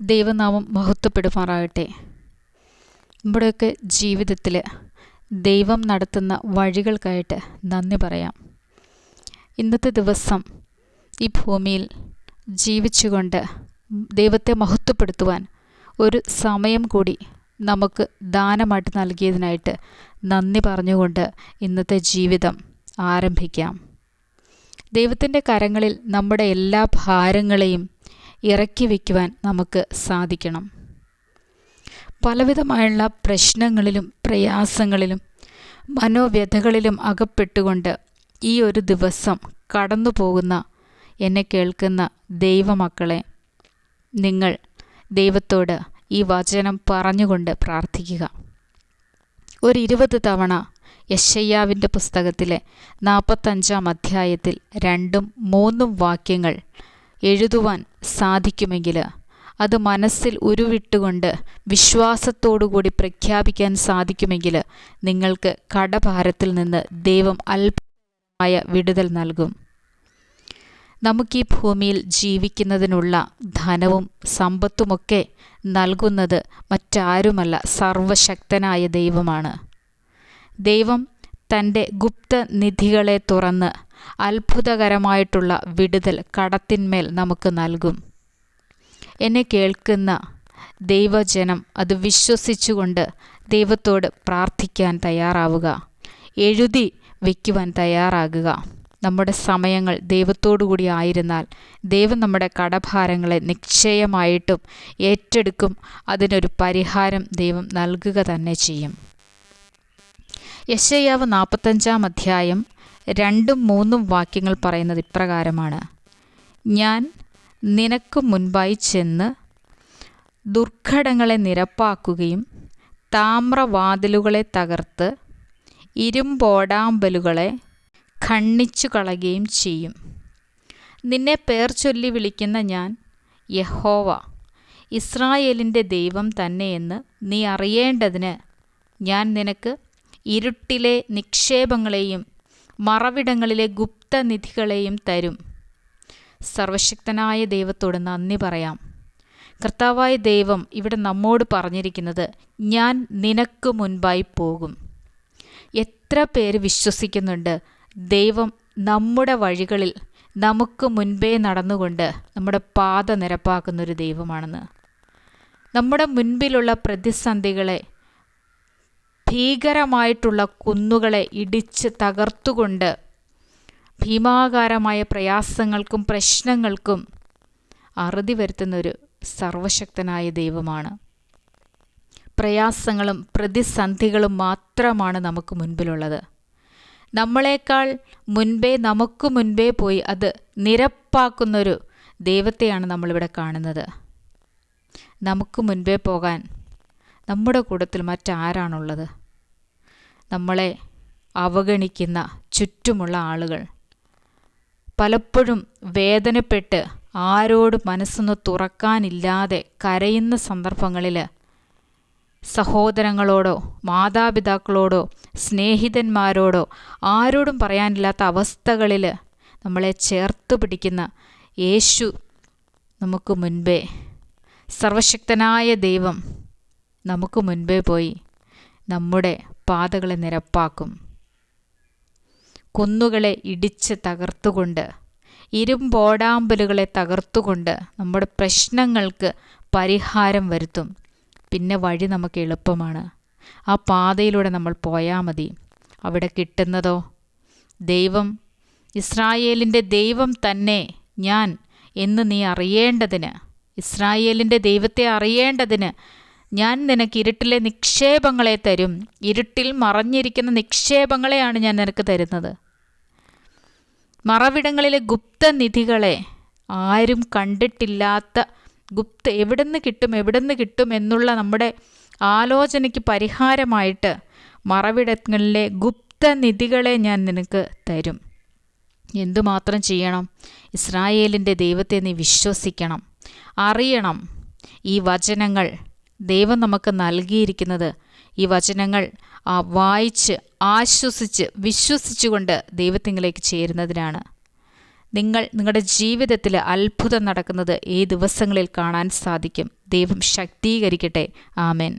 ദൈവനാമം മഹത്വപ്പെടുമാറാകട്ടെ. നമ്മുടെയൊക്കെ ജീവിതത്തിൽ ദൈവം നടത്തുന്ന വഴികൾക്കായിട്ട് നന്ദി പറയാം. ഇന്നത്തെ ദിവസം ഈ ഭൂമിയിൽ ജീവിച്ചുകൊണ്ട് ദൈവത്തെ മഹത്വപ്പെടുത്തുവാൻ ഒരു സമയം കൂടി നമുക്ക് ദാനമായിട്ട് നൽകിയതിനായിട്ട് നന്ദി പറഞ്ഞുകൊണ്ട് ഇന്നത്തെ ജീവിതം ആരംഭിക്കാം. ദൈവത്തിന്റെ കരങ്ങളിൽ നമ്മുടെ എല്ലാ ഭാരങ്ങളെയും ഇറക്കി വയ്ക്കുവാൻ നമുക്ക് സാധിക്കണം. പലവിധമായുള്ള പ്രശ്നങ്ങളിലും പ്രയാസങ്ങളിലും മനോവ്യഥകളിലും അകപ്പെട്ടുകൊണ്ട് ഈ ഒരു ദിവസം കടന്നു പോകുന്ന എന്നെ കേൾക്കുന്ന ദൈവമക്കളെ നിങ്ങൾ ദൈവത്തോട് ഈ വചനം പറഞ്ഞുകൊണ്ട് പ്രാർത്ഥിക്കുക. ഒരു ഇരുപത് തവണ യശയ്യാവിന്റെ പുസ്തകത്തിലെ നാൽപ്പത്തഞ്ചാം അധ്യായത്തിൽ രണ്ടും മൂന്നും വാക്യങ്ങൾ എഴുതുവാൻ സാധിക്കുമെങ്കിൽ അത് മനസ്സിൽ ഉരുവിട്ടുകൊണ്ട് വിശ്വാസത്തോടുകൂടി പ്രഖ്യാപിക്കാൻ സാധിക്കുമെങ്കിൽ നിങ്ങൾക്ക് കടഭാരത്തിൽ നിന്ന് ദൈവം അല്പമായ വിടുതൽ നൽകും. നമുക്ക് ഈ ഭൂമിയിൽ ജീവിക്കുന്നതിനുള്ള ധനവും സമ്പത്തുമൊക്കെ നൽകുന്നത് മറ്റാരുമല്ല സർവശക്തനായ ദൈവമാണ്. ദൈവം തന്റെ ഗുപ്തനിധികളെ തുറന്ന് അത്ഭുതകരമായിട്ടുള്ള വിടുതൽ കടത്തിന്മേൽ നമുക്ക് നൽകും. എന്നെ കേൾക്കുന്ന ദൈവജനം അത് വിശ്വസിച്ചുകൊണ്ട് ദൈവത്തോട് പ്രാർത്ഥിക്കാൻ തയ്യാറാവുക. എഴുതി വയ്ക്കുവാൻ തയ്യാറാകുക. നമ്മുടെ സമയങ്ങൾ ദൈവത്തോടുകൂടി ആയിരുന്നാൽ ദൈവം നമ്മുടെ കടഭാരങ്ങളെ നിശ്ചയമായിട്ടും ഏറ്റെടുക്കും. അതിനൊരു പരിഹാരം ദൈവം നൽകുക തന്നെ ചെയ്യും. യശയ്യാവ് നാൽപ്പത്തഞ്ചാം അധ്യായം രണ്ടും മൂന്നും വാക്യങ്ങൾ പറയുന്നത് ഇപ്രകാരമാണ്. ഞാൻ നിനക്ക് മുൻപായി ചെന്ന് ദുർഘടങ്ങളെ നിരപ്പാക്കുകയും താമ്രവാതിലുകളെ തകർത്ത് ഇരുമ്പോടാമ്പലുകളെ ഖണ്ണിച്ചു കളയുകയും ചെയ്യും. നിന്നെ പേർ ചൊല്ലി വിളിക്കുന്ന ഞാൻ യഹോവ ഇസ്രായേലിന്റെ ദൈവം തന്നെയെന്ന് നീ അറിയേണ്ടതിന് ഞാൻ നിനക്ക് ഇരുട്ടിലെ നിക്ഷേപങ്ങളെയും മറവിടങ്ങളിലെ ഗുപ്തനിധികളെയും തരും. സർവശക്തനായ ദൈവത്തോട് നന്ദി പറയാം. കർത്താവായ ദൈവം ഇവിടെ നമ്മോട് പറഞ്ഞിരിക്കുന്നത് ഞാൻ നിനക്ക് മുൻപായി പോകും. എത്ര പേര് വിശ്വസിക്കുന്നുണ്ട് ദൈവം നമ്മുടെ വഴികളിൽ നമുക്ക് മുൻപേ നടന്നുകൊണ്ട് നമ്മുടെ പാത നിരപ്പാക്കുന്നൊരു ദൈവമാണെന്ന്. നമ്മുടെ മുൻപിലുള്ള പ്രതിസന്ധികളെ ഭീകരമായിട്ടുള്ള കുന്നുകളെ ഇടിച്ച് തകർത്തുകൊണ്ട് ഭീമാകാരമായ പ്രയാസങ്ങൾക്കും പ്രശ്നങ്ങൾക്കും അറുതി വരുത്തുന്നൊരു സർവശക്തനായ ദൈവമാണ്. പ്രയാസങ്ങളും പ്രതിസന്ധികളും മാത്രമാണ് നമുക്ക് മുൻപിലുള്ളത്. നമ്മളെക്കാൾ മുൻപേ നമുക്ക് മുൻപേ പോയി അത് നിരപ്പാക്കുന്നൊരു ദൈവത്തെയാണ് നമ്മളിവിടെ കാണുന്നത്. നമുക്ക് മുൻപേ പോകാൻ നമ്മുടെ കൂട്ടത്തിൽ മറ്റാരാണുള്ളത്? നമ്മളെ അവഗണിക്കുന്ന ചുറ്റുമുള്ള ആളുകൾ. പലപ്പോഴും വേദനപ്പെട്ട് ആരോട് മനസ്സൊന്ന് തുറക്കാനില്ലാതെ കരയുന്ന സന്ദർഭങ്ങളിൽ സഹോദരങ്ങളോടോ മാതാപിതാക്കളോടോ സ്നേഹിതന്മാരോടോ ആരോടും പറയാനില്ലാത്ത അവസ്ഥകളിൽ നമ്മളെ ചേർത്ത് പിടിക്കുന്ന യേശു നമുക്ക് മുൻപേ സർവശക്തനായ ദൈവം നമുക്ക് മുൻപേ പോയി നമ്മുടെ പാതകളെ നിരപ്പാക്കും. കുന്നുകളെ ഇടിച്ച് തകർത്തുകൊണ്ട് ഇരുമ്പോടാമ്പലുകളെ തകർത്തുകൊണ്ട് നമ്മുടെ പ്രശ്നങ്ങൾക്ക് പരിഹാരം വരുത്തും. പിന്നെ വഴി നമുക്ക് എളുപ്പമാണ്. ആ പാതയിലൂടെ നമ്മൾ പോയാൽ മതി. അവിടെ കിട്ടുന്നതോ? ദൈവം ഇസ്രായേലിന്റെ ദൈവം തന്നെ ഞാൻ എന്ന് നീ അറിയേണ്ടതിന് ഇസ്രായേലിന്റെ ദൈവത്തെ അറിയേണ്ടതിന് ഞാൻ നിനക്ക് ഇരുട്ടിലെ നിക്ഷേപങ്ങളെ തരും. ഇരുട്ടിൽ മറഞ്ഞിരിക്കുന്ന നിക്ഷേപങ്ങളെയാണ് ഞാൻ നിനക്ക് തരുന്നത്. മറവിടങ്ങളിലെ ഗുപ്തനിധികളെ ആരും കണ്ടിട്ടില്ലാത്ത ഗുപ്ത എവിടെ നിന്ന് കിട്ടും എവിടെ നിന്ന് കിട്ടും എന്നുള്ള നമ്മുടെ ആലോചനയ്ക്ക് പരിഹാരമായിട്ട് മറവിടങ്ങളിലെ ഗുപ്തനിധികളെ ഞാൻ നിനക്ക് തരും. എന്തുമാത്രം ചെയ്യണം? ഇസ്രായേലിന്റെ ദൈവത്തെ നീ വിശ്വസിക്കണം. അറിയണം ഈ വചനങ്ങൾ ദൈവം നമുക്ക് നൽകിയിരിക്കുന്നത്. ഈ വചനങ്ങൾ വായിച്ച് ആശ്വസിച്ച് വിശ്വസിച്ചുകൊണ്ട് ദൈവത്തിങ്കിലേക്ക് ചേരുന്നതിനാണ്. നിങ്ങൾ നിങ്ങളുടെ ജീവിതത്തിൽ അത്ഭുതം നടക്കുന്നത് ഈ ദിവസങ്ങളിൽ കാണാൻ സാധിക്കും. ദൈവം ശക്തീകരിക്കട്ടെ. ആമേൻ.